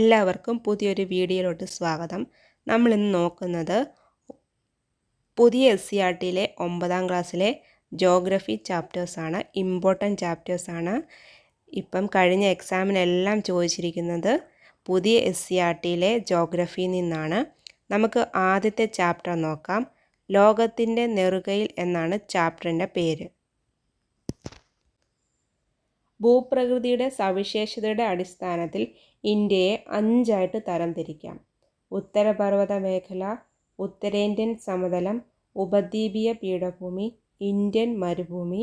എല്ലാവർക്കും പുതിയൊരു വീഡിയോയിലോട്ട് സ്വാഗതം. നമ്മൾ ഇന്ന് നോക്കുന്നത് പുതിയ എസ് സി ആർ ടിയിലെ ഒമ്പതാം ക്ലാസ്സിലെ ജോഗ്രഫി ചാപ്റ്റേഴ്സാണ് ഇമ്പോർട്ടന്റ് ചാപ്റ്റേഴ്സാണ് ഇപ്പം കഴിഞ്ഞ എക്സാമിനെല്ലാം ചോദിച്ചിരിക്കുന്നത് പുതിയ എസ് സി ആർ ടിയിലെ ജോഗ്രഫിയിൽ നിന്നാണ്. നമുക്ക് ആദ്യത്തെ ചാപ്റ്റർ നോക്കാം. ലോകത്തിന്റെ നെറുകയിൽ എന്നാണ് ചാപ്റ്ററിന്റെ പേര്. ഭൂപ്രകൃതിയുടെ സവിശേഷതയുടെ അടിസ്ഥാനത്തിൽ ഇന്ത്യയെ അഞ്ചായിട്ട് തരംതിരിക്കാം. ഉത്തരപർവത മേഖല ഉത്തരേന്ത്യൻ സമതലം ഉപദ്വീപീയ പീഠഭൂമി ഇന്ത്യൻ മരുഭൂമി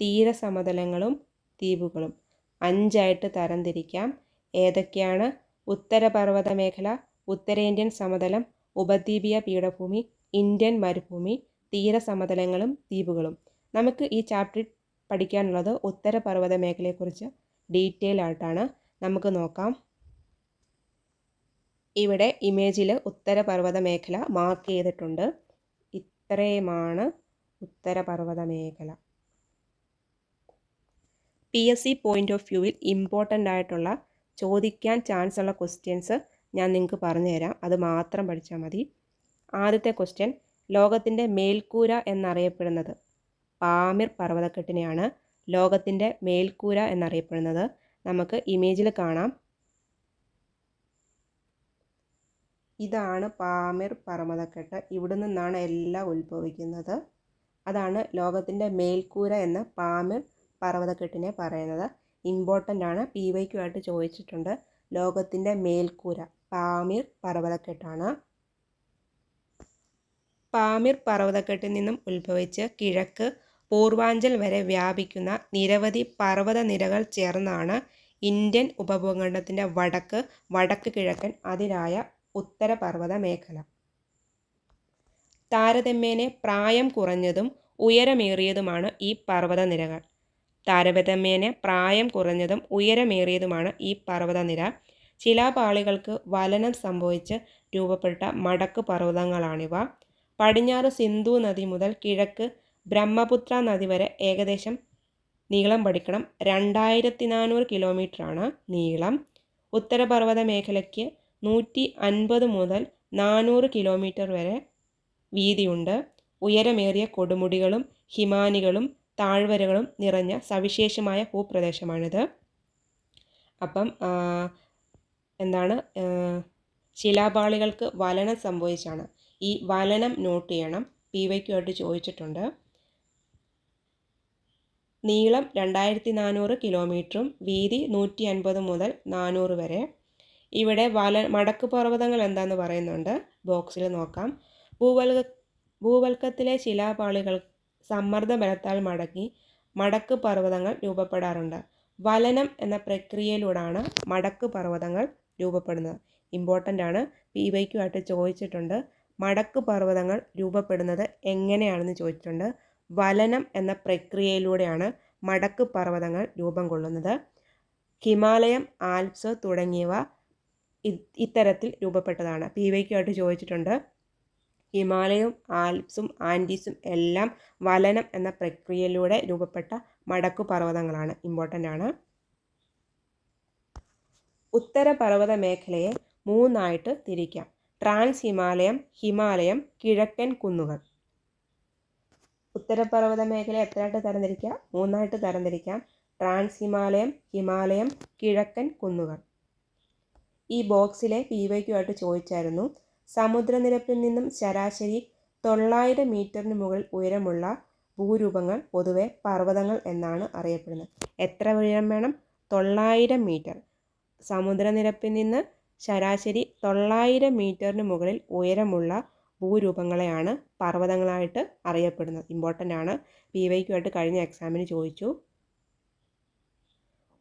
തീരസമതലങ്ങളും ദ്വീപുകളും. അഞ്ചായിട്ട് തരംതിരിക്കാം. ഏതൊക്കെയാണ്? ഉത്തരപർവത മേഖല ഉത്തരേന്ത്യൻ സമതലം ഉപദ്വീപീയ പീഠഭൂമി ഇന്ത്യൻ മരുഭൂമി തീരസമതലങ്ങളും ദ്വീപുകളും. നമുക്ക് ഈ ചാപ്റ്ററിൽ പഠിക്കാനുള്ളത് ഉത്തരപർവത മേഖലയെക്കുറിച്ച് ഡീറ്റെയിൽ ആയിട്ടാണ് നമുക്ക് നോക്കാം. ഇവിടെ ഇമേജിൽ ഉത്തരപർവത മേഖല മാർക്ക് ചെയ്തിട്ടുണ്ട്. ഇത്രയുമാണ് ഉത്തരപർവത മേഖല P S C point of വ്യൂവിൽ ഇമ്പോർട്ടന്റ് ആയിട്ടുള്ള ചോദിക്കാൻ ചാൻസ് ഉള്ള ക്വസ്റ്റ്യൻസ് ഞാൻ നിങ്ങൾക്ക് പറഞ്ഞു തരാം അത് മാത്രം പഠിച്ചാൽ മതി. ആദ്യത്തെ ക്വസ്റ്റ്യൻ ലോകത്തിന്റെ മേൽക്കൂര എന്നറിയപ്പെടുന്നത് പാമിർ പർവതക്കെട്ടിനെയാണ് ലോകത്തിന്റെ മേൽക്കൂര എന്നറിയപ്പെടുന്നത്. നമുക്ക് ഇമേജിൽ കാണാം. ഇതാണ് പാമിർ പർവതക്കെട്ട്. ഇവിടെ നിന്നാണ് എല്ലാം ഉത്ഭവിക്കുന്നത്. അതാണ് ലോകത്തിന്റെ മേൽക്കൂര എന്ന പാമിർ പർവതക്കെട്ടിനെ പറയുന്നത്. ഇമ്പോർട്ടന്റ് ആണ്. പി വൈക്കു ആയിട്ട് ചോദിച്ചിട്ടുണ്ട്. ലോകത്തിന്റെ മേൽക്കൂര പാമിർ പർവതക്കെട്ടാണ്. പാമിർ പർവതക്കെട്ടിൽ നിന്നും ഉത്ഭവിച്ച് കിഴക്ക് പൂർവാഞ്ചൽ വരെ വ്യാപിക്കുന്ന നിരവധി പർവത നിരകൾ ചേർന്നാണ് ഇന്ത്യൻ ഉപഭൂഖണ്ഡത്തിന്റെ വടക്ക് വടക്ക് കിഴക്കൻ അതിരായ ഉത്തരപർവത മേഖല. താരതമ്യേനെ പ്രായം കുറഞ്ഞതും ഉയരമേറിയതുമാണ് ഈ പർവത നിരകൾ താരതമ്യേന പ്രായം കുറഞ്ഞതും ഉയരമേറിയതുമാണ് ഈ പർവതനിര. ശിലാപാളികൾക്ക് വലനം സംഭവിച്ച് രൂപപ്പെട്ട മടക്ക് പർവതങ്ങളാണിവ. പടിഞ്ഞാറ് സിന്ധു നദി മുതൽ കിഴക്ക് ബ്രഹ്മപുത്ര നദി വരെ ഏകദേശം നീളം പഠിക്കണം. രണ്ടായിരത്തി നാനൂറ് കിലോമീറ്ററാണ് നീളം. ഉത്തരപർവത മേഖലയ്ക്ക് നൂറ്റി അൻപത് മുതൽ നാനൂറ് കിലോമീറ്റർ വരെ വീതിയുണ്ട്. ഉയരമേറിയ കൊടുമുടികളും ഹിമാനികളും താഴ്വരകളും നിറഞ്ഞ സവിശേഷമായ ഭൂപ്രദേശമാണിത്. അപ്പം എന്താണ് ശിലാപാളികൾക്ക് വലനം സംഭവിച്ചാണ്. ഈ വലനം നോട്ട് ചെയ്യണം. പി വൈക്കുമായിട്ട് ചോദിച്ചിട്ടുണ്ട്. നീളം രണ്ടായിരത്തി നാനൂറ് കിലോമീറ്ററും വീതി നൂറ്റി അൻപത് മുതൽ നാനൂറ് വരെ. ഇവിടെ വല മടക്ക് പർവതങ്ങൾ എന്താണെന്ന് പറയുന്നുണ്ട്. ബോക്സിൽ നോക്കാം. ഭൂവൽക ഭൂവൽക്കത്തിലെ ശിലാപാളികൾ സമ്മർദ്ദ ബലത്താൽ മടക്കി മടക്ക് പർവതങ്ങൾ രൂപപ്പെടാറുണ്ട്. വലനം എന്ന പ്രക്രിയയിലൂടെയാണ് മടക്ക് പർവതങ്ങൾ രൂപപ്പെടുന്നത്. ഇമ്പോർട്ടന്റ് ആണ്. പി വൈക്കുമായിട്ട് ചോദിച്ചിട്ടുണ്ട്. മടക്ക് പർവതങ്ങൾ രൂപപ്പെടുന്നത് എങ്ങനെയാണെന്ന് ചോദിച്ചിട്ടുണ്ട്. വലനം എന്ന പ്രക്രിയയിലൂടെയാണ് മടക്ക് പർവതങ്ങൾ രൂപം കൊള്ളുന്നത്. ഹിമാലയം ആൽപ്സ് തുടങ്ങിയവ ഇത്തരത്തിൽ രൂപപ്പെട്ടതാണ്. പി വൈക്കുമായിട്ട് ചോദിച്ചിട്ടുണ്ട്. ഹിമാലയവും ആൽപ്സും ആന്റീസും എല്ലാം വലനം എന്ന പ്രക്രിയയിലൂടെ രൂപപ്പെട്ട മടക്കു പർവതങ്ങളാണ്. ഇമ്പോർട്ടന്റ് ആണ്. ഉത്തരപർവത മേഖലയെ മൂന്നായിട്ട് തിരിക്കാം. ട്രാൻസ് ഹിമാലയം ഹിമാലയം കിഴക്കൻ കുന്നുകൾ. ഉത്തരപർവത മേഖല എത്രയായിട്ട് തരംതിരിക്കാം? മൂന്നായിട്ട് തരംതിരിക്കാം. ട്രാൻസ് ഹിമാലയം ഹിമാലയം കിഴക്കൻ കുന്നുകൾ. ഈ ബോക്സിലെ പി വൈക്കുമായിട്ട് ചോദിച്ചായിരുന്നു സമുദ്രനിരപ്പിൽ നിന്നും ശരാശരി തൊള്ളായിരം മീറ്ററിന് മുകളിൽ ഉയരമുള്ള ഭൂരൂപങ്ങൾ പൊതുവെ പർവതങ്ങൾ എന്നാണ് അറിയപ്പെടുന്നത്. എത്ര ഉയരം വേണം? തൊള്ളായിരം മീറ്റർ. സമുദ്രനിരപ്പിൽ നിന്ന് ശരാശരി തൊള്ളായിരം മീറ്ററിന് മുകളിൽ ഉയരമുള്ള ഭൂരൂപങ്ങളെയാണ് പർവതങ്ങളായിട്ട് അറിയപ്പെടുന്നത്. ഇമ്പോർട്ടന്റ് ആണ്. പി വൈക്കുമായിട്ട് കഴിഞ്ഞ എക്സാമിന് ചോദിച്ചു.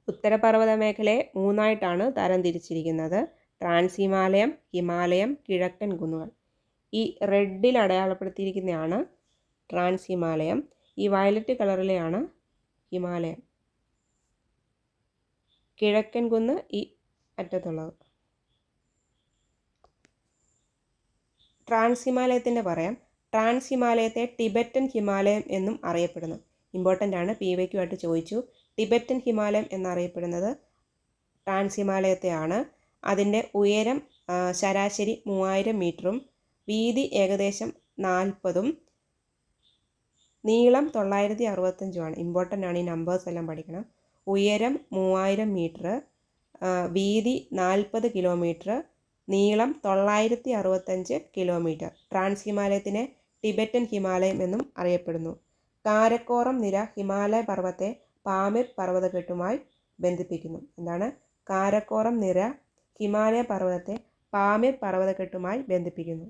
ഉത്തരപർവത മേഖലയെ മൂന്നായിട്ടാണ് തരംതിരിച്ചിരിക്കുന്നത് ട്രാൻസ് ഹിമാലയം ഹിമാലയം കിഴക്കൻ കുന്നുകൾ. ഈ റെഡിൽ അടയാളപ്പെടുത്തിയിരിക്കുന്നതാണ് ട്രാൻസ് ഹിമാലയം ഈ വയലറ്റ് കളറിലെയാണ് ഹിമാലയം. കിഴക്കൻ കുന്ന് ഈ അറ്റത്തുള്ളത്. ട്രാൻസ് ഹിമാലയത്തിന്റെ പറയാം. ട്രാൻസ് ഹിമാലയത്തെ ടിബറ്റൻ ഹിമാലയം എന്നും അറിയപ്പെടുന്നു. ഇമ്പോർട്ടന്റ് ആണ്. പി വൈക്കുമായിട്ട് ചോദിച്ചു. ടിബറ്റൻ ഹിമാലയം എന്നറിയപ്പെടുന്നത് ട്രാൻസ് ഹിമാലയത്തെയാണ് അതിന്റെ ഉയരം ശരാശരി മൂവായിരം മീറ്ററും വീതി ഏകദേശം നാൽപ്പതും നീളം തൊള്ളായിരത്തി അറുപത്തഞ്ചുമാണ് ഇമ്പോർട്ടന്റ് ആണ് ഈ നമ്പേഴ്സ് എല്ലാം പഠിക്കണം. ഉയരം മൂവായിരം മീറ്റർ വീതി നാൽപ്പത് കിലോമീറ്റർ നീളം തൊള്ളായിരത്തി അറുപത്തഞ്ച് കിലോമീറ്റർ. ട്രാൻസ് ഹിമാലയത്തിനെ ടിബറ്റൻ ഹിമാലയം എന്നും അറിയപ്പെടുന്നു. കാരക്കോറം നിര ഹിമാലയ പർവത്തെ പാമിർ പർവതക്കെട്ടുമായി ബന്ധിപ്പിക്കുന്നു. എന്താണ്? കാരക്കോറം നിര ഹിമാലയ പർവതത്തെ പാമിർ പർവതക്കെട്ടുമായി ബന്ധിപ്പിക്കുന്നു.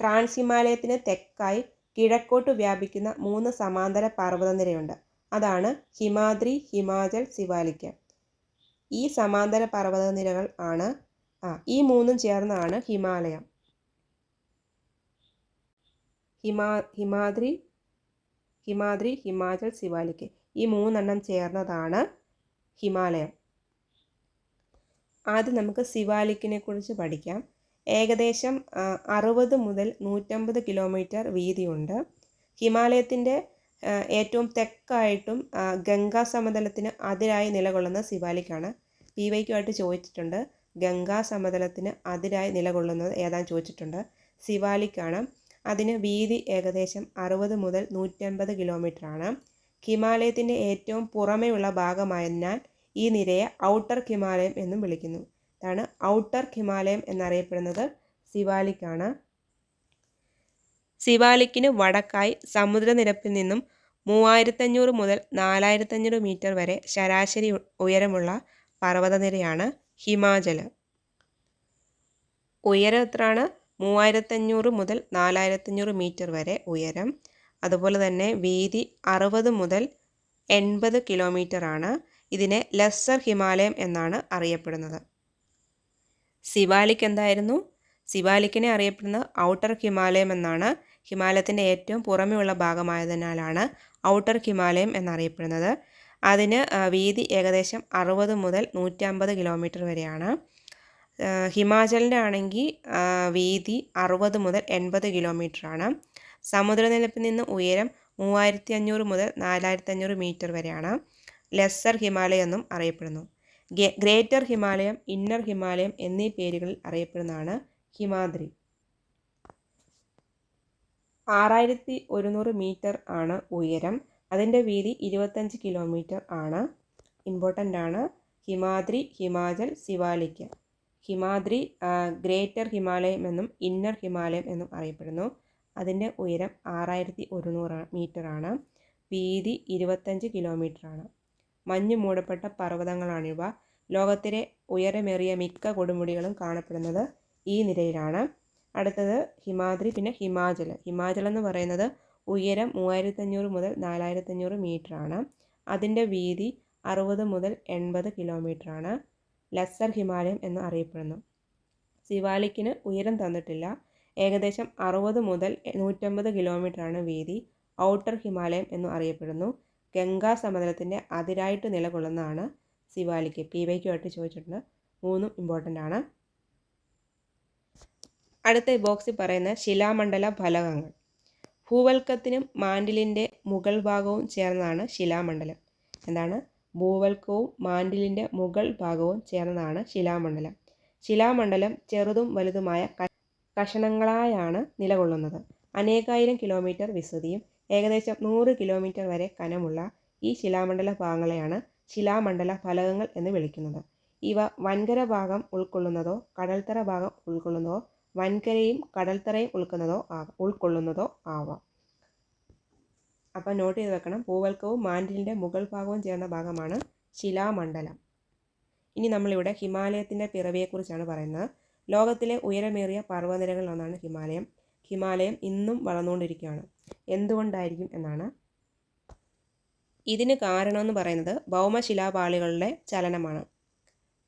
ട്രാൻസ് ഹിമാലയത്തിന് തെക്കായി കിഴക്കോട്ട് വ്യാപിക്കുന്ന മൂന്ന് സമാന്തര പർവതനിരയുണ്ട്. അതാണ് ഹിമാദ്രി ഹിമാചൽ സിവാലിക്ക ഈ സമാന്തര പർവതനിരകൾ ആണ് ആ ഈ മൂന്നും ചേർന്നാണ് ഹിമാലയം. ഹിമാ ഹിമാദ്രി ഹിമാദ്രി ഹിമാചൽ സിവാലിക്ക് ഈ മൂന്നെണ്ണം ചേർന്നതാണ് ഹിമാലയം. ആദ്യം നമുക്ക് ശിവാലിക്കിനെ കുറിച്ച് പഠിക്കാം. ഏകദേശം അറുപത് മുതൽ നൂറ്റമ്പത് കിലോമീറ്റർ വീതിയുണ്ട്. ഹിമാലയത്തിന്റെ ഏറ്റവും തെക്കായിട്ടും ഗംഗാ സമതലത്തിന് അതിരായി നിലകൊള്ളുന്ന ശിവാലിക്കാണ് പി വൈക്കുമായിട്ട് ചോദിച്ചിട്ടുണ്ട്. ഗംഗാ സമതലത്തിന് അതിരായി നിലകൊള്ളുന്നത് ഏതാന്ന് ചോദിച്ചിട്ടുണ്ട്. സിവാലിക്കാണ് അതിന് വീതി ഏകദേശം അറുപത് മുതൽ നൂറ്റമ്പത് കിലോമീറ്റർ ആണ് ഹിമാലയത്തിന്റെ ഏറ്റവും പുറമേയുള്ള ഭാഗമായതിനാൽ ഈ നിരയെ ഔട്ടർ ഹിമാലയം എന്നും വിളിക്കുന്നു. ഇതാണ് ഔട്ടർ ഹിമാലയം എന്നറിയപ്പെടുന്നത് സിവാലിക്കാണ് സിവാലിക്കിന് വടക്കായി സമുദ്രനിരപ്പിൽ നിന്നും മൂവായിരത്തഞ്ഞൂറ് മുതൽ നാലായിരത്തഞ്ഞൂറ് മീറ്റർ വരെ ശരാശരി ഉയരമുള്ള പർവതനിരയാണ്. ഹിമാചൽ ഉയരം എത്രയാണ്? മൂവായിരത്തഞ്ഞൂറ് മുതൽ നാലായിരത്തഞ്ഞൂറ് മീറ്റർ വരെ ഉയരം. അതുപോലെ തന്നെ വീതി അറുപത് മുതൽ എൺപത് കിലോമീറ്റർ ആണ്. ഇതിനെ ലെസ്സർ ഹിമാലയം എന്നാണ് അറിയപ്പെടുന്നത്. സിവാലിക് എന്തായിരുന്നു? സിവാലിക്കിനെ അറിയപ്പെടുന്നത് ഔട്ടർ ഹിമാലയം എന്നാണ്. ഹിമാലയത്തിന്റെ ഏറ്റവും പുറമെയുള്ള ഭാഗമായതിനാലാണ് ഔട്ടർ ഹിമാലയം എന്നറിയപ്പെടുന്നത്. അതിന് വീതി ഏകദേശം അറുപത് മുതൽ നൂറ്റമ്പത് കിലോമീറ്റർ വരെയാണ്. ഹിമാചലിന്റെ ആണെങ്കിൽ വീതി അറുപത് മുതൽ എൺപത് കിലോമീറ്റർ ആണ്. സമുദ്രനിരപ്പിൽ നിന്ന് ഉയരം മൂവായിരത്തി അഞ്ഞൂറ് മുതൽ നാലായിരത്തി അഞ്ഞൂറ് മീറ്റർ വരെയാണ്. ലെസ്സർ ഹിമാലയം എന്നും അറിയപ്പെടുന്നു. ഗ്രേറ്റർ ഹിമാലയം ഇന്നർ ഹിമാലയം എന്നീ പേരുകളിൽ അറിയപ്പെടുന്നതാണ് ഹിമാദ്രി. ആറായിരത്തി ഒരുന്നൂറ് മീറ്റർ ആണ് ഉയരം. അതിന്റെ വീതി ഇരുപത്തഞ്ച് കിലോമീറ്റർ ആണ്. ഇമ്പോർട്ടന്റ് ആണ്. ഹിമാദ്രി ഹിമാചൽ സിവാലിക്ക ഹിമാദ്രി ഗ്രേറ്റർ ഹിമാലയം എന്നും ഇന്നർ ഹിമാലയം എന്നും അറിയപ്പെടുന്നു. അതിന്റെ ഉയരം ആറായിരത്തി ഒരുന്നൂറ് മീറ്റർ ആണ്. വീതി ഇരുപത്തഞ്ച് കിലോമീറ്റർ ആണ്. മഞ്ഞ് മൂടപ്പെട്ട പർവതങ്ങളാണിവ ലോകത്തിലെ ഉയരമേറിയ മിക്ക കൊടുമുടികളും കാണപ്പെടുന്നത് ഈ നിരയിലാണ്. അടുത്തത് ഹിമാദ്രി പിന്നെ ഹിമാചൽ. ഹിമാചൽ എന്ന് പറയുന്നത് ഉയരം മൂവായിരത്തഞ്ഞൂറ് മുതൽ നാലായിരത്തഞ്ഞൂറ് മീറ്റർ ആണ് അതിന്റെ വീതി അറുപത് മുതൽ എൺപത് കിലോമീറ്റർ ആണ് ലെസ്സർ ഹിമാലയം എന്ന് അറിയപ്പെടുന്നു. സിവാലിക്കിന് ഉയരം തന്നിട്ടില്ല. ഏകദേശം അറുപത് മുതൽ നൂറ്റമ്പത് കിലോമീറ്റർ ആണ് വീതി. ഔട്ടർ ഹിമാലയം എന്ന് അറിയപ്പെടുന്നു. ഗംഗാ സമതലത്തിന്റെ അതിരായിട്ട് നിലകൊള്ളുന്നതാണ് സിവാലിക്ക്. പി വൈക്കുമായിട്ട് ചോദിച്ചിട്ടുണ്ട്. മൂന്നും ഇമ്പോർട്ടന്റ് ആണ്. അടുത്ത ബോക്സിൽ പറയുന്ന ശിലാമണ്ഡല ഫലകങ്ങൾ. ഭൂവൽക്കത്തിനും മാൻഡിലിന്റെ മുകൾ ഭാഗവും ചേർന്നതാണ് ശിലാമണ്ഡലം. എന്താണ്? ഭൂവൽക്കവും മാൻഡിലിന്റെ മുകൾ ഭാഗവും ചേർന്നതാണ് ശിലാമണ്ഡലം. ശിലാമണ്ഡലം ചെറുതും വലുതുമായ കഷണങ്ങളായാണ് നിലകൊള്ളുന്നത്. അനേകായിരം കിലോമീറ്റർ വിസ്തൃതിയും ഏകദേശം നൂറ് കിലോമീറ്റർ വരെ കനമുള്ള ഈ ശിലാമണ്ഡല ഭാഗങ്ങളെയാണ് ശിലാമണ്ഡല ഫലകങ്ങൾ എന്ന് വിളിക്കുന്നത്. ഇവ വൻകര ഭാഗം ഉൾക്കൊള്ളുന്നതോ കടൽത്തറ ഭാഗം ഉൾക്കൊള്ളുന്നതോ വൻകരയും കടൽത്തറയും ഉൾക്കുന്നതോ ആവാം ഉൾക്കൊള്ളുന്നതോ ആവാം. അപ്പം നോട്ട് ചെയ്ത് വെക്കണം. ഭൂവൽക്കവും മാൻഡിലിന്റെ മുകൾ ഭാഗവും ചേർന്ന ഭാഗമാണ് ശിലാമണ്ഡലം. ഇനി നമ്മളിവിടെ ഹിമാലയത്തിന്റെ പിറവിയെക്കുറിച്ചാണ് പറയുന്നത്. ലോകത്തിലെ ഉയരമേറിയ പർവനിരകളിലൊന്നാണ് ഹിമാലയം. ഹിമാലയം ഇന്നും വളർന്നുകൊണ്ടിരിക്കുകയാണ്. എന്തുകൊണ്ടായിരിക്കും എന്നാണ്. ഇതിന് കാരണമെന്ന് പറയുന്നത് ഭൗമശിലാപാളികളുടെ ചലനമാണ്.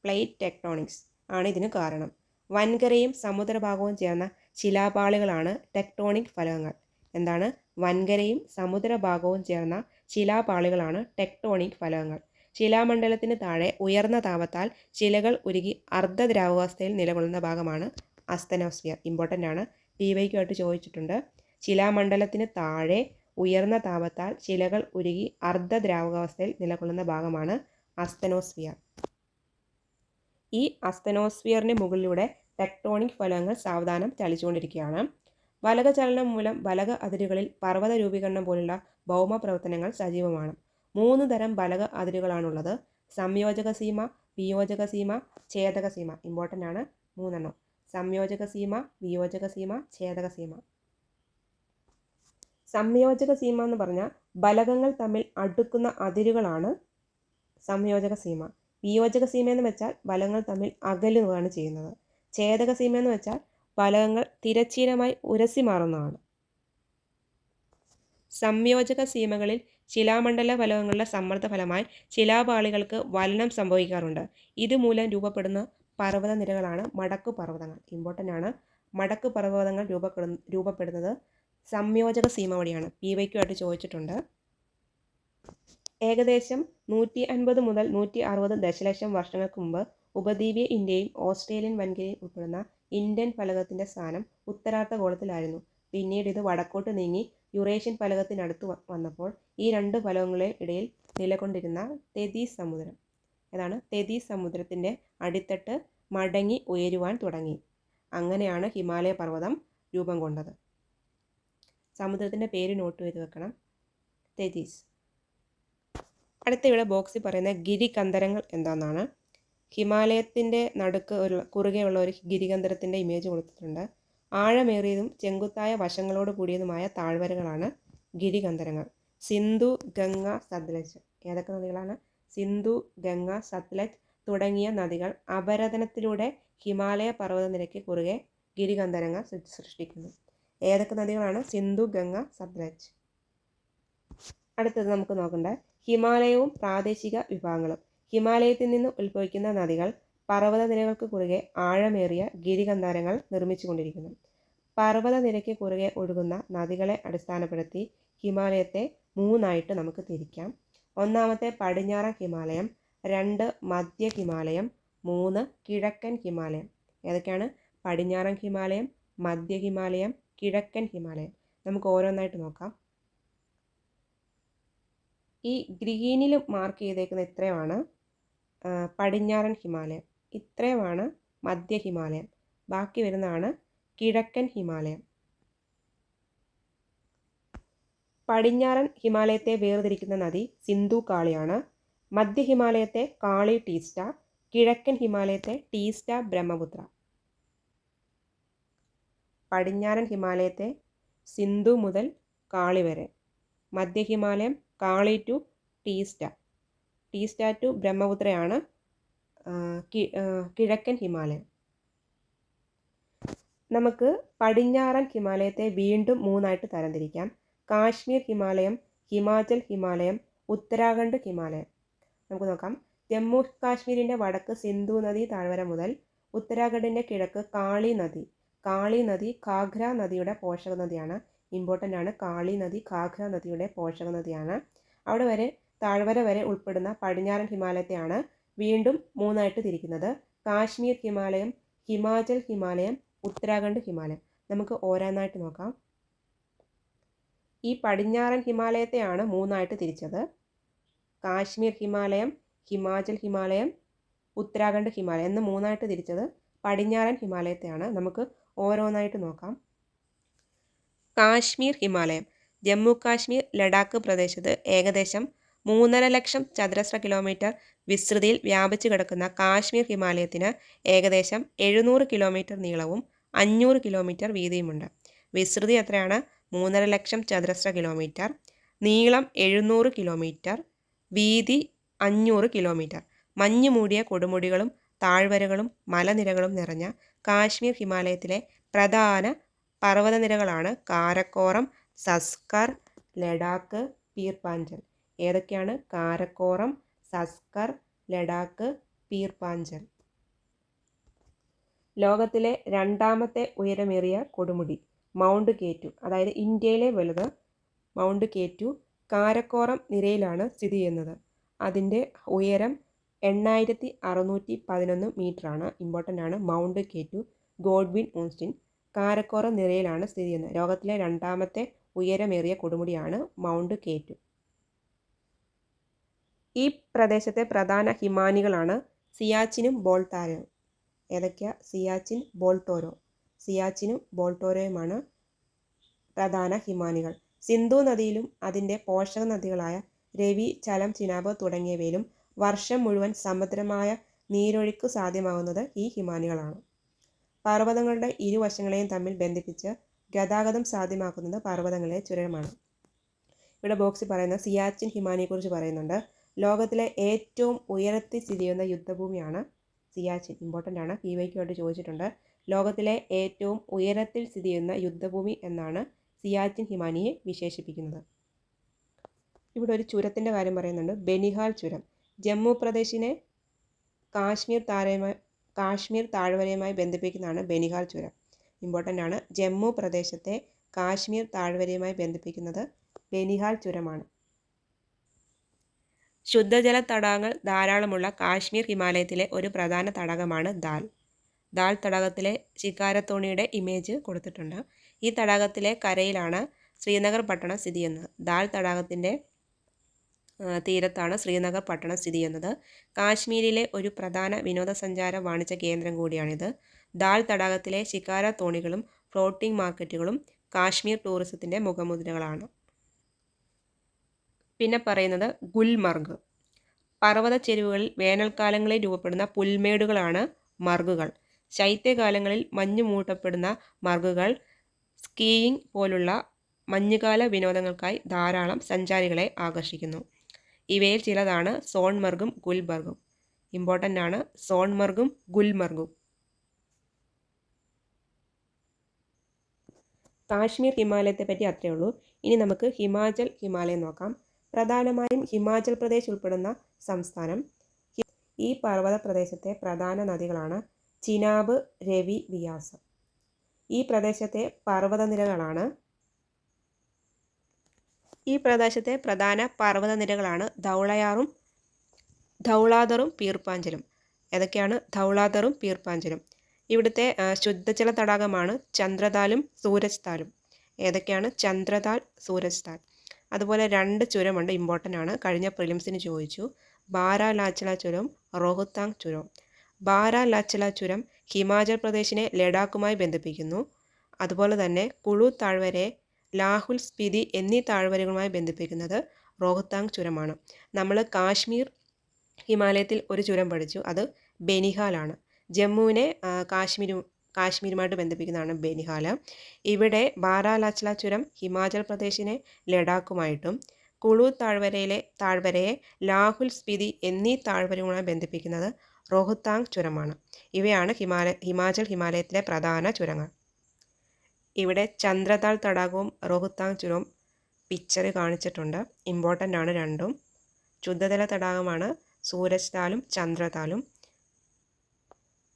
പ്ലേറ്റ് ടെക്ടോണിക്സ് ആണ് ഇതിന് കാരണം. വൻകരയും സമുദ്രഭാഗവും ചേർന്ന ശിലാപാളികളാണ് ടെക്ടോണിക് ഫലകങ്ങൾ. എന്താണ്? വൻകരയും സമുദ്രഭാഗവും ചേർന്ന ശിലാപാളികളാണ് ടെക്ടോണിക് ഫലകങ്ങൾ. ശിലാമണ്ഡലത്തിന് താഴെ ഉയർന്ന താപത്താൽ ശിലകൾ ഉരുകി അർദ്ധദ്രാവകാവസ്ഥയിൽ നിലകൊള്ളുന്ന ഭാഗമാണ് അസ്തനോസ്ഫിയർ. ഇമ്പോർട്ടന്റ് ആണ്. പി വൈക്കുമായിട്ട് ചോദിച്ചിട്ടുണ്ട്. ശിലാമണ്ഡലത്തിന് താഴെ ഉയർന്ന താപത്താൽ ശിലകൾ ഉരുകി അർദ്ധദ്രാവകാവസ്ഥയിൽ നിലകൊള്ളുന്ന ഭാഗമാണ് അസ്തനോസ്ഫിയർ. ഈ അസ്തനോസ്ഫിയറിന് മുകളിലൂടെ ടെക്ടോണിക് ഫലങ്ങൾ സാവധാനം ചലിച്ചുകൊണ്ടിരിക്കുകയാണ്. വലക ചലനം മൂലം വലക അതിരുകളിൽ പർവത രൂപീകരണം പോലുള്ള ഭൗമ പ്രവർത്തനങ്ങൾ സജീവമാണ്. മൂന്ന് തരം വലക അതിരുകളാണുള്ളത്. സംയോജക സീമ വിയോജക സീമ ഛേദക സീമ. ഇമ്പോർട്ടന്റ് ആണ്. മൂന്നെണ്ണം. സംയോജക സീമ വിയോജക സീമ ഛേദക സീമ. സംയോജക സീമ എന്ന് പറഞ്ഞാൽ ബലകങ്ങൾ തമ്മിൽ അടുക്കുന്ന അതിരുകളാണ് സംയോജക സീമ. വിയോജക സീമ എന്ന് വെച്ചാൽ ബലങ്ങൾ തമ്മിൽ അകലുകയാണ് ചെയ്യുന്നത്. ഛേദക സീമ എന്ന് വെച്ചാൽ ഫലകങ്ങൾ തിരച്ചീനമായി ഉരസി മാറുന്നതാണ്. സംയോജക സീമകളിൽ ശിലാമണ്ഡല ഫലകങ്ങളുടെ സമ്മർദ്ദ ഫലമായി ശിലാപാളികൾക്ക് വലനം സംഭവിക്കാറുണ്ട്. ഇതുമൂലം രൂപപ്പെടുന്ന പർവത നിരകളാണ് മടക്കു പർവതങ്ങൾ. ഇമ്പോർട്ടന്റ് ആണ്. മടക്കു പർവതങ്ങൾ രൂപപ്പെടുന്ന രൂപപ്പെടുന്നത് സംയോജക സീമ വഴിയാണ്. പി വൈക്കുമായിട്ട് ചോദിച്ചിട്ടുണ്ട്. ഏകദേശം നൂറ്റി അൻപത് മുതൽ നൂറ്റി അറുപത് ദശലക്ഷം വർഷങ്ങൾക്ക് മുമ്പ് ഉപദ്വീപീയ ഇന്ത്യയും ഓസ്ട്രേലിയൻ വൻകരയും ഉൾപ്പെടുന്ന ഇന്ത്യൻ ഫലകത്തിന്റെ സ്ഥാനം ഉത്തരാർദ്ധഗോളത്തിലായിരുന്നു പിന്നീട് ഇത് വടക്കോട്ട് നീങ്ങി യുറേഷ്യൻ ഫലകത്തിനടുത്ത് വന്നപ്പോൾ ഈ രണ്ട് ഫലകങ്ങളുടെ ഇടയിൽ നിലകൊണ്ടിരുന്ന തെതീസ് സമുദ്രം. അതാണ് തെതീസ് സമുദ്രത്തിന്റെ അടിത്തട്ട് മടങ്ങി ഉയരുവാൻ തുടങ്ങി. അങ്ങനെയാണ് ഹിമാലയ പർവതം രൂപം കൊണ്ടത്. സമുദ്രത്തിന്റെ പേര് നോട്ട് ചെയ്ത് വെക്കണം. തെതീസ്. അടുത്ത ഇവിടെ ബോക്സിൽ പറയുന്ന ഗിരികന്ധരങ്ങൾ എന്താണെന്നാണ് ഹിമാലയത്തിന്റെ നടുക്ക് ഒരു കുറുകെയുള്ള ഒരു ഗിരികന്ധരത്തിന്റെ ഇമേജ് കൊടുത്തിട്ടുണ്ട്. ആഴമേറിയതും ചെങ്കുത്തായ വശങ്ങളോട് കൂടിയതുമായ താഴ്വരകളാണ് ഗിരികന്ധരങ്ങൾ. സിന്ധു ഗംഗ സത്ലജ് ഏതൊക്കെ നദികളാണ്? സിന്ധു ഗംഗ സത്ലജ് തുടങ്ങിയ നദികൾ അപരതനത്തിലൂടെ ഹിമാലയ പർവതനിരയ്ക്ക് കുറുകെ ഗിരികന്ധരങ്ങൾ സൃഷ്ടിക്കുന്നു. ഏതൊക്കെ നദികളാണ്? സിന്ധു ഗംഗ സത്ലജ്. അടുത്തത് നമുക്ക് നോക്കണ്ട. ഹിമാലയവും പ്രാദേശിക വിഭാഗങ്ങളും ഹിമാലയത്തിൽ നിന്ന് ഉത്ഭവിക്കുന്ന നദികൾ പർവതനിരകൾക്ക് കുറുകെ ആഴമേറിയ ഗിരികന്ധാരങ്ങൾ നിർമ്മിച്ചുകൊണ്ടിരിക്കുന്നു. പർവതനിരയ്ക്ക് കുറുകെ ഒഴുകുന്ന നദികളെ അടിസ്ഥാനപ്പെടുത്തി ഹിമാലയത്തെ മൂന്നായിട്ട് നമുക്ക് തിരിക്കാം. ഒന്നാമത്തെ പടിഞ്ഞാറൻ ഹിമാലയം രണ്ട് മധ്യ ഹിമാലയം മൂന്ന് കിഴക്കൻ ഹിമാലയം. ഏതൊക്കെയാണ്? പടിഞ്ഞാറൻ ഹിമാലയം മധ്യ ഹിമാലയം കിഴക്കൻ ഹിമാലയം. നമുക്ക് ഓരോന്നായിട്ട് നോക്കാം. ഈ ഗ്രീനിൽ മാർക്ക് ചെയ്തേക്കുന്ന ഇത്രയുമാണ് പടിഞ്ഞാറൻ ഹിമാലയം. ഇത്രയുമാണ് മധ്യ ഹിമാലയം. ബാക്കി വരുന്നതാണ് കിഴക്കൻ ഹിമാലയം. പടിഞ്ഞാറൻ ഹിമാലയത്തെ വേർതിരിക്കുന്ന നദി സിന്ധു കാളിയാണ്. മധ്യ ഹിമാലയത്തെ കാളി ടീസ്റ്റ കിഴക്കൻ ഹിമാലയത്തെ ടീസ്റ്റ ബ്രഹ്മപുത്ര. പടിഞ്ഞാറൻ ഹിമാലയത്തെ സിന്ധു മുതൽ കാളി വരെ. മധ്യ ഹിമാലയം കാളി ടു ടീസ്റ്റ. ടീസ്റ്റ ടു ബ്രഹ്മപുത്രയാണ് കിഴക്കൻ ഹിമാലയം. നമുക്ക് പടിഞ്ഞാറൻ ഹിമാലയത്തെ വീണ്ടും മൂന്നായിട്ട് തരംതിരിക്കാം. കാശ്മീർ ഹിമാലയം ഹിമാചൽ ഹിമാലയം ഉത്തരാഖണ്ഡ് ഹിമാലയം. നമുക്ക് നോക്കാം. ജമ്മു കാശ്മീരിന്റെ വടക്ക് സിന്ധു നദി താഴ്വര മുതൽ ഉത്തരാഖണ്ഡിന്റെ കിഴക്ക് കാളി നദി. കാളി നദി ഘാഗ്ര നദിയുടെ പോഷക നദിയാണ്. ഇമ്പോർട്ടന്റ് ആണ്. കാളി നദി കാഘ്ര നദിയുടെ പോഷക നദിയാണ്. അവിടെ വരെ താഴ്വര വരെ ഉൾപ്പെടുന്ന പടിഞ്ഞാറൻ ഹിമാലയത്തെയാണ് വീണ്ടും മൂന്നായിട്ട് തിരിക്കുന്നത്. കാശ്മീർ ഹിമാലയം ഹിമാചൽ ഹിമാലയം ഉത്തരാഖണ്ഡ് ഹിമാലയം. നമുക്ക് ഓരോന്നായിട്ട് നോക്കാം. ഈ പടിഞ്ഞാറൻ ഹിമാലയത്തെയാണ് മൂന്നായിട്ട് തിരിച്ചത്. കാശ്മീർ ഹിമാലയം ഹിമാചൽ ഹിമാലയം ഉത്തരാഖണ്ഡ് ഹിമാലയം. എന്ന് മൂന്നായിട്ട് തിരിച്ചത് പടിഞ്ഞാറൻ ഹിമാലയത്തെയാണ്. നമുക്ക് ഓരോന്നായിട്ട് നോക്കാം. കാശ്മീർ ഹിമാലയം. ജമ്മു കാശ്മീർ ലഡാക്ക് പ്രദേശത്ത് ഏകദേശം മൂന്നര ലക്ഷം ചതുരശ്ര കിലോമീറ്റർ വിസ്തൃതിയിൽ വ്യാപിച്ചു കിടക്കുന്ന കാശ്മീർ ഹിമാലയത്തിന് ഏകദേശം എഴുന്നൂറ് കിലോമീറ്റർ നീളവും അഞ്ഞൂറ് കിലോമീറ്റർ വീതിയുമുണ്ട്. വിസ്തൃതി എത്രയാണ്? മൂന്നര ലക്ഷം ചതുരശ്ര കിലോമീറ്റർ. നീളം എഴുന്നൂറ് കിലോമീറ്റർ. വീതി അഞ്ഞൂറ് കിലോമീറ്റർ. മഞ്ഞു മൂടിയ കൊടുമുടികളും താഴ്വരകളും മലനിരകളും നിറഞ്ഞ കാശ്മീർ ഹിമാലയത്തിലെ പ്രധാന പർവതനിരകളാണ് കാരക്കോറം സസ്കർ ലഡാക്ക് പീർപാഞ്ചൽ ഏതൊക്കെയാണ്? കാരക്കോറം സസ്കർ ലഡാക്ക് പീർപാഞ്ചൽ ലോകത്തിലെ രണ്ടാമത്തെ ഉയരമേറിയ കൊടുമുടി മൗണ്ട് കേറ്റു. അതായത് ഇന്ത്യയിലെ വലുത് മൗണ്ട് കേറ്റു കാരക്കോറം നിരയിലാണ് സ്ഥിതി ചെയ്യുന്നത്. അതിന്റെ ഉയരം എണ്ണായിരത്തി അറുന്നൂറ്റി പതിനൊന്ന് മീറ്ററാണ്. ഇമ്പോർട്ടന്റ് ആണ് mount K two Godwin Austen. Karakoram നിരയിലാണ് സ്ഥിതി ചെയ്യുന്നത്. ലോകത്തിലെ രണ്ടാമത്തെ ഉയരമേറിയ കൊടുമുടിയാണ് മൗണ്ട് കേറ്റു. ഈ പ്രദേശത്തെ പ്രധാന ഹിമാനികളാണ് സിയാച്ചിനും ബോൾട്ടാരോ ഏതൊക്കെയാ? സിയാച്ചിൻ ബോൾട്ടോരോ. സിയാച്ചിനും ബോൾട്ടോരോയുമാണ് പ്രധാന ഹിമാനികൾ. സിന്ധു നദിയിലും അതിന്റെ പോഷക നദികളായ രവി ചലം ചിനാബ് തുടങ്ങിയവയിലും വർഷം മുഴുവൻ സമുദ്രമായ നീരൊഴുക്ക് സാധ്യമാകുന്നത് ഈ ഹിമാനികളാണ്. പർവതങ്ങളുടെ ഇരുവശങ്ങളെയും തമ്മിൽ ബന്ധിപ്പിച്ച് ഗതാഗതം സാധ്യമാക്കുന്നത് പർവതങ്ങളിലെ ചുരമാണ്. ഇവിടെ ബോക്സിൽ പറയുന്ന സിയാച്ചിൻ ഹിമാനിയെക്കുറിച്ച് പറയുന്നുണ്ട്. ലോകത്തിലെ ഏറ്റവും ഉയരത്തിൽ സ്ഥിതി ചെയ്യുന്ന യുദ്ധഭൂമിയാണ് സിയാച്ചിൻ. ഇമ്പോർട്ടന്റ് ആണ്. പി വൈക്ക് വേണ്ടി ചോദിച്ചിട്ടുണ്ട്. ലോകത്തിലെ ഏറ്റവും ഉയരത്തിൽ സ്ഥിതി ചെയ്യുന്ന യുദ്ധഭൂമി എന്നാണ് സിയാച്ചിൻ ഹിമാനിയെ വിശേഷിപ്പിക്കുന്നത്. ഇവിടെ ഒരു ചുരത്തിന്റെ കാര്യം പറയുന്നുണ്ട്. ബെനിഹാൽ ചുരം. ജമ്മു പ്രദേശിനെ കാശ്മീർ താരയുമായി കാശ്മീർ താഴ്വരയുമായി ബന്ധിപ്പിക്കുന്നതാണ് ബെനിഹാൽ ചുരം. ഇമ്പോർട്ടന്റ് ആണ്. ജമ്മു പ്രദേശത്തെ കാശ്മീർ താഴ്വരയുമായി ബന്ധിപ്പിക്കുന്നത് ബെനിഹാൽ ചുരമാണ്. ശുദ്ധജല തടാകങ്ങൾ ധാരാളമുള്ള കാശ്മീർ ഹിമാലയത്തിലെ ഒരു പ്രധാന തടാകമാണ് ദാൽ. ദാൽ തടാകത്തിലെ ശിക്കാരത്തോണിയുടെ ഇമേജ് കൊടുത്തിട്ടുണ്ട്. ഈ തടാകത്തിലെ കരയിലാണ് ശ്രീനഗർ പട്ടണം സ്ഥിതി ചെയ്യുന്നത്. ദാൽ തടാകത്തിന്റെ തീരത്താണ് ശ്രീനഗർ പട്ടണം സ്ഥിതി ചെയ്യുന്നത്. കാശ്മീരിലെ ഒരു പ്രധാന വിനോദസഞ്ചാര വാണിജ്യ കേന്ദ്രം കൂടിയാണിത്. ദാൽ തടാകത്തിലെ ശിക്കാര തോണികളും ഫ്ലോട്ടിംഗ് മാർക്കറ്റുകളും കാശ്മീർ ടൂറിസത്തിന്റെ മുഖമുദ്രകളാണ്. പിന്നെ പറയുന്നത് ഗുൽമർഗ്. പർവത ചെരുവുകളിൽ വേനൽക്കാലങ്ങളിൽ രൂപപ്പെടുന്ന പുൽമേടുകളാണ് മർഗുകൾ. ശൈത്യകാലങ്ങളിൽ മഞ്ഞു മൂട്ടപ്പെടുന്ന മർഗുകൾ സ്കീയിങ് പോലുള്ള മഞ്ഞുകാല വിനോദങ്ങൾക്കായി ധാരാളം സഞ്ചാരികളെ ആകർഷിക്കുന്നു. ഇവയിൽ ചിലതാണ് സോൺമർഗും ഗുൽബർഗും ഇമ്പോർട്ടന്റ് ആണ് സോൺമർഗും ഗുൽമർഗും. കാശ്മീർ ഹിമാലയത്തെ പറ്റി അത്രയേ ഉള്ളൂ. ഇനി നമുക്ക് ഹിമാചൽ ഹിമാലയം നോക്കാം. പ്രധാനമായും ഹിമാചൽ പ്രദേശ് ഉൾപ്പെടുന്ന സംസ്ഥാനം. ഈ പർവത പ്രദേശത്തെ പ്രധാന നദികളാണ് ചിനാബ് രവി വിയാസ്. ഈ പ്രദേശത്തെ പർവതനിരകളാണ് ഈ പ്രദേശത്തെ പ്രധാന പർവതനിരകളാണ് ധൗളയാറും ധൗളാദറും പീർപ്പാഞ്ചലും. ഏതൊക്കെയാണ്? ധൗളാദറും പീർപ്പാഞ്ചലും. ഇവിടുത്തെ ശുദ്ധജല തടാകമാണ് ചന്ദ്രതാലും സൂരജ് താലും ഏതൊക്കെയാണ്? ചന്ദ്രതാൽ സൂരജ് താൽ അതുപോലെ രണ്ട് ചുരമുണ്ട് ഇമ്പോർട്ടന്റ് ആണ്. കഴിഞ്ഞ പ്രിലിംസിന് ചോദിച്ചു. ബാരാലാച്ചല ചുരം റോഹുത്താങ് ചുരം. ബാരാലാച്ചല ചുരം ഹിമാചൽ പ്രദേശിനെ ലഡാക്കുമായി ബന്ധിപ്പിക്കുന്നു. അതുപോലെ തന്നെ കുളു താഴ്വരയെ ലാഹുൽ സ്പിതി എന്നീ താഴ്വരകളുമായി ബന്ധിപ്പിക്കുന്നത് റോഹ്താങ് ചുരമാണ്. നമ്മൾ കാശ്മീർ ഹിമാലയത്തിൽ ഒരു ചുരം പഠിച്ചു. അത് ബെനിഹാലാണ്. ജമ്മുവിനെ കാശ്മീരും കാശ്മീരുമായിട്ട് ബന്ധിപ്പിക്കുന്നതാണ് ബെനിഹാൽ ഇവിടെ ബാരാലാച്ചല ചുരം ഹിമാചൽ പ്രദേശിനെ ലഡാക്കുമായിട്ടും കുളു താഴ്വരയിലെ താഴ്വരയെ ലാഹുൽ സ്പിതി എന്നീ താഴ്വരകളുമായി ബന്ധിപ്പിക്കുന്നത് റോഹ്താങ് ചുരമാണ്. ഇവയാണ് ഹിമാലയ ഹിമാചൽ ഹിമാലയത്തിലെ പ്രധാന ചുരങ്ങൾ. ഇവിടെ ചന്ദ്രതാൾ തടാകവും റോഹുത്താങ് ചുരവും പിക്ചർ കാണിച്ചിട്ടുണ്ട്. ഇമ്പോർട്ടന്റ് ആണ് രണ്ടും. ശുദ്ധജല തടാകമാണ്. സൂരജ് താലും ചന്ദ്രതാലും.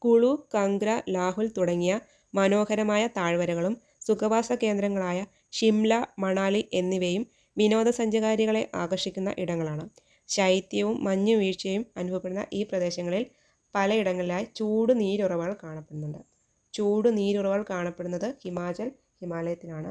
കുളു കങ്ക്ര ലാഹുൽ തുടങ്ങിയ മനോഹരമായ താഴ്വരകളും സുഖവാസ കേന്ദ്രങ്ങളായ ഷിംല മണാലി എന്നിവയും വിനോദസഞ്ചാരികളെ ആകർഷിക്കുന്ന ഇടങ്ങളാണ്. ശൈത്യവും മഞ്ഞു വീഴ്ചയും അനുഭവപ്പെടുന്ന ഈ പ്രദേശങ്ങളിൽ പലയിടങ്ങളിലായി ചൂട് നീരുറവകൾ കാണപ്പെടുന്നുണ്ട്. ചൂട് നീരുറവകൾ കാണപ്പെടുന്നത് ഹിമാചൽ ഹിമാലയത്തിലാണ്.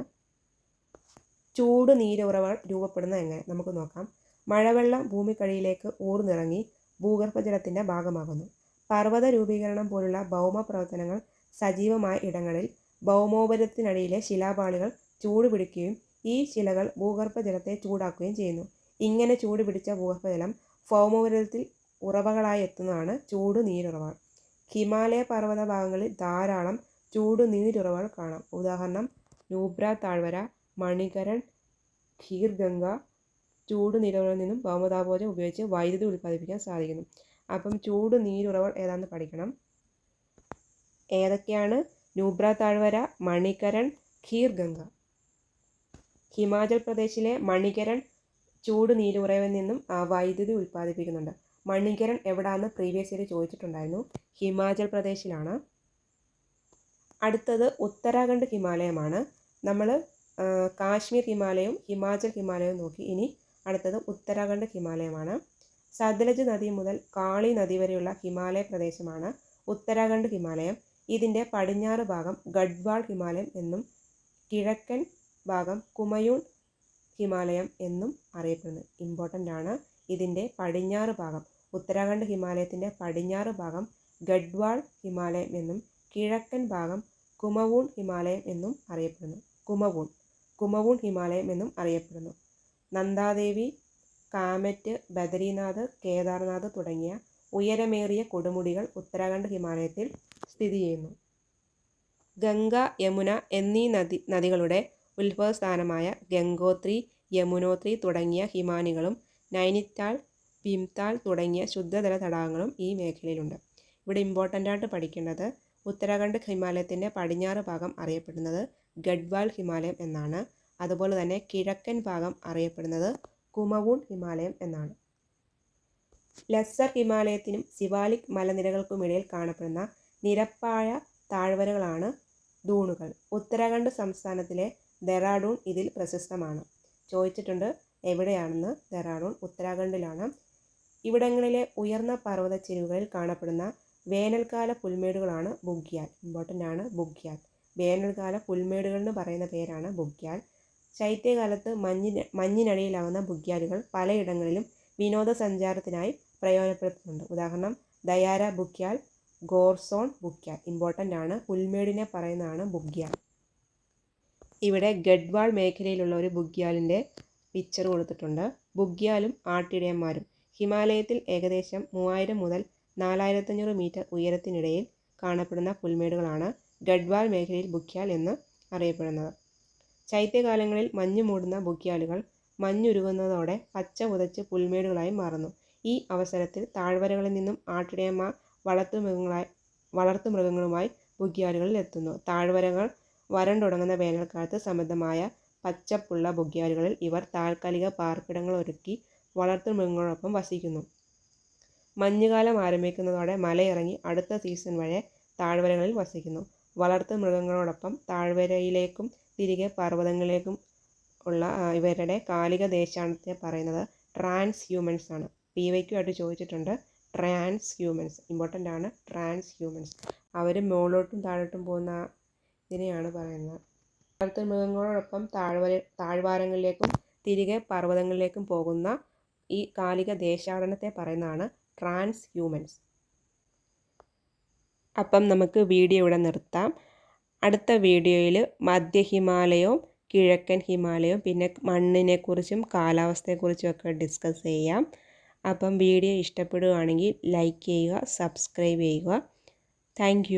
ചൂട് നീരുറവകൾ രൂപപ്പെടുന്നത് എങ്ങനെ? നമുക്ക് നോക്കാം. മഴവെള്ളം ഭൂമിക്കടിയിലേക്ക് ഊർന്നിറങ്ങി ഭൂഗർഭജലത്തിന്റെ ഭാഗമാകുന്നു. പർവത രൂപീകരണം പോലുള്ള ഭൗമ പ്രവർത്തനങ്ങൾ സജീവമായ ഇടങ്ങളിൽ ഭൗമോപരത്തിനടിയിലെ ശിലാപാളികൾ ചൂട് പിടിക്കുകയും ഈ ശിലകൾ ഭൂഗർഭജലത്തെ ചൂടാക്കുകയും ചെയ്യുന്നു. ഇങ്ങനെ ചൂട് പിടിച്ച ഭൂഗർഭജലം ഭൗമോപരത്തിൽ ഉറവകളായി എത്തുന്നതാണ് ചൂട് നീരുറവകൾ ഹിമാലയ പർവത ഭാഗങ്ങളിൽ ധാരാളം ചൂട് നീരുറവകൾ കാണാം. ഉദാഹരണം നൂബ്ര താഴ്വര മണികരൺ ഖീർഗംഗ ചൂട് നീരുറവിൽ നിന്നും ഭൗമതാപോജം ഉപയോഗിച്ച് വൈദ്യുതി ഉൽപ്പാദിപ്പിക്കാൻ സാധിക്കുന്നു. അപ്പം ചൂട് നീരുറവകൾ ഏതാണെന്ന് പഠിക്കണം. ഏതൊക്കെയാണ്? നൂബ്ര താഴ്വര മണികരൺ ഖീർഗംഗ. ഹിമാചൽ പ്രദേശിലെ മണികരൺ ചൂട് നീരുറവിൽ നിന്നും വൈദ്യുതി ഉൽപ്പാദിപ്പിക്കുന്നുണ്ട്. മണികരൺ എവിടാന്ന് പ്രീവിയസ് ഇയർ ചോദിച്ചിട്ടുണ്ടായിരുന്നു. ഹിമാചൽ പ്രദേശിലാണ്. അടുത്തത് ഉത്തരാഖണ്ഡ് ഹിമാലയമാണ്. നമ്മൾ കാശ്മീർ ഹിമാലയവും ഹിമാചൽ ഹിമാലയവും നോക്കി. ഇനി അടുത്തത് ഉത്തരാഖണ്ഡ് ഹിമാലയമാണ്. സത്ലജ് നദി മുതൽ കാളി നദി വരെയുള്ള ഹിമാലയ പ്രദേശമാണ് ഉത്തരാഖണ്ഡ് ഹിമാലയം. ഇതിന്റെ പടിഞ്ഞാറ് ഭാഗം ഗഡ്വാൾ ഹിമാലയം എന്നും കിഴക്കൻ ഭാഗം കുമയൂൺ ഹിമാലയം എന്നും അറിയപ്പെടുന്നു ഇമ്പോർട്ടന്റ് ആണ്. ഇതിന്റെ പടിഞ്ഞാറ് ഭാഗം. ഉത്തരാഖണ്ഡ് ഹിമാലയത്തിന്റെ പടിഞ്ഞാറ് ഭാഗം ഗഡ്വാൾ ഹിമാലയം എന്നും കിഴക്കൻ ഭാഗം കുമവൂൺ ഹിമാലയം എന്നും അറിയപ്പെടുന്നു. കുമവൂൺ കുമവൂൺ ഹിമാലയം എന്നും അറിയപ്പെടുന്നു. നന്ദാദേവി കാമറ്റ് ബദരീനാഥ് കേദാർനാഥ് തുടങ്ങിയ ഉയരമേറിയ കൊടുമുടികൾ ഉത്തരാഖണ്ഡ് ഹിമാലയത്തിൽ സ്ഥിതി ചെയ്യുന്നു. ഗംഗ യമുന എന്നീ നദി നദികളുടെ ഉത്ഭവസ്ഥാനമായ ഗംഗോത്രി യമുനോത്രി തുടങ്ങിയ ഹിമാനികളും നൈനിറ്റാൾ ഭീംതാൾ തുടങ്ങിയ ശുദ്ധജല തടാകങ്ങളും ഈ മേഖലയിലുണ്ട്. ഇവിടെ ഇമ്പോർട്ടന്റ് ആയിട്ട് പഠിക്കേണ്ടത് ഉത്തരാഖണ്ഡ് ഹിമാലയത്തിന്റെ പടിഞ്ഞാറ് ഭാഗം അറിയപ്പെടുന്നത് ഗഡ്വാൾ ഹിമാലയം എന്നാണ്. അതുപോലെ തന്നെ കിഴക്കൻ ഭാഗം അറിയപ്പെടുന്നത് കുമവൂൺ ഹിമാലയം എന്നാണ്. ലസ്സർ ഹിമാലയത്തിനും സിവാലിക് മലനിരകൾക്കുമിടയിൽ കാണപ്പെടുന്ന നിരപ്പായ താഴ്വരകളാണ് ദൂണുകൾ ഉത്തരാഖണ്ഡ് സംസ്ഥാനത്തിലെ ദെറാഡൂൺ ഇതിൽ പ്രശസ്തമാണ്. ചോദിച്ചിട്ടുണ്ട് എവിടെയാണെന്ന്? ദെറാഡൂൺ ഉത്തരാഖണ്ഡിലാണ്. ഇവിടങ്ങളിലെ ഉയർന്ന പർവത ചെരുവുകളിൽ കാണപ്പെടുന്ന വേനൽക്കാല പുൽമേടുകളാണ് ബുഗ്യാൽ. ഇമ്പോർട്ടന്റ് ആണ് ബുഗ്യാൽ. വേനൽക്കാല പുൽമേടുകൾ എന്ന് പറയുന്ന പേരാണ് ബുഗ്യാൽ. ശൈത്യകാലത്ത് മഞ്ഞിന് മഞ്ഞിനടിയിലാവുന്ന ബുഗ്യാലുകൾ പലയിടങ്ങളിലും വിനോദസഞ്ചാരത്തിനായി പ്രയോജനപ്പെടുത്തുന്നുണ്ട്. ഉദാഹരണം ദയാര ബുഗ്യാൽ ഗോർസോൺ ബുക്യാൽ ഇമ്പോർട്ടന്റ് ആണ് പുൽമേടിനെ പറയുന്നതാണ് ബുഗ്യാൽ. ഇവിടെ ഗഡ്വാൾ മേഖലയിലുള്ള ഒരു ബുഗ്യാലിന്റെ പിക്ചർ കൊടുത്തിട്ടുണ്ട്. ബുഗ്യാലും ആട്ടിടയന്മാരും. ഹിമാലയത്തിൽ ഏകദേശം മൂവായിരം മുതൽ നാലായിരത്തഞ്ഞൂറ് മീറ്റർ ഉയരത്തിനിടയിൽ കാണപ്പെടുന്ന പുൽമേടുകളാണ് ഗഡ്വാൾ മേഖലയിൽ ബുഗ്യാൽ എന്ന് അറിയപ്പെടുന്നത്. ശൈത്യകാലങ്ങളിൽ മഞ്ഞ് മൂടുന്ന ബുഗ്യാലുകൾ മഞ്ഞുരുകുന്നതോടെ പച്ച പുതച്ച് പുൽമേടുകളായി മാറുന്നു. ഈ അവസരത്തിൽ താഴ്വരകളിൽ നിന്നും ആട്ടിടയന്മാർ വളർത്തുമൃഗങ്ങളായി വളർത്തുമൃഗങ്ങളുമായി ബുഗ്യാലുകളിൽ എത്തുന്നു. താഴ്വരകൾ വരണ്ടുടങ്ങുന്ന വേനൽക്കാലത്ത് സമൃദ്ധമായ പച്ചപ്പുള്ള ബുഗ്യാലുകളിൽ ഇവർ താൽക്കാലിക പാർപ്പിടങ്ങൾ ഒരുക്കി വളർത്തുമൃഗങ്ങളോടൊപ്പം വസിക്കുന്നു. മഞ്ഞുകാലം ആരംഭിക്കുന്നതോടെ മലയിറങ്ങി അടുത്ത സീസൺ വരെ താഴ്വരകളിൽ വസിക്കുന്നു. വളർത്തുമൃഗങ്ങളോടൊപ്പം താഴ്വരയിലേക്കും തിരികെ പർവതങ്ങളിലേക്കും ഉള്ള ഇവരുടെ കാലിക ദേശാടനത്തെ പറയുന്നത് ട്രാൻസ് ഹ്യൂമൻസ് ആണ്. പി വൈക്കും ആയിട്ട് ചോദിച്ചിട്ടുണ്ട്. ട്രാൻസ് ഹ്യൂമൻസ് ഇമ്പോർട്ടന്റ് ആണ് ട്രാൻസ് ഹ്യൂമൻസ് അവർ മുകളിലോട്ടും താഴോട്ടും പോകുന്ന ഇതിനെയാണ് പറയുന്നത്. വളർത്തു മൃഗങ്ങളോടൊപ്പം താഴ്വര താഴ്വാരങ്ങളിലേക്കും തിരികെ പർവതങ്ങളിലേക്കും പോകുന്ന ഈ കാലിക ദേശാടനത്തെ പറയുന്നതാണ് ട്രാൻസ് ഹ്യൂമൻസ് അപ്പം നമുക്ക് വീഡിയോ ഇവിടെ നിർത്താം. അടുത്ത വീഡിയോയിൽ മധ്യ ഹിമാലയവും കിഴക്കൻ ഹിമാലയവും പിന്നെ മണ്ണിനെക്കുറിച്ചും കാലാവസ്ഥയെക്കുറിച്ചും ഒക്കെ ഡിസ്കസ് ചെയ്യാം. അപ്പം വീഡിയോ ഇഷ്ടപ്പെടുകയാണെങ്കിൽ ലൈക്ക് ചെയ്യുക സബ്സ്ക്രൈബ് ചെയ്യുക. താങ്ക്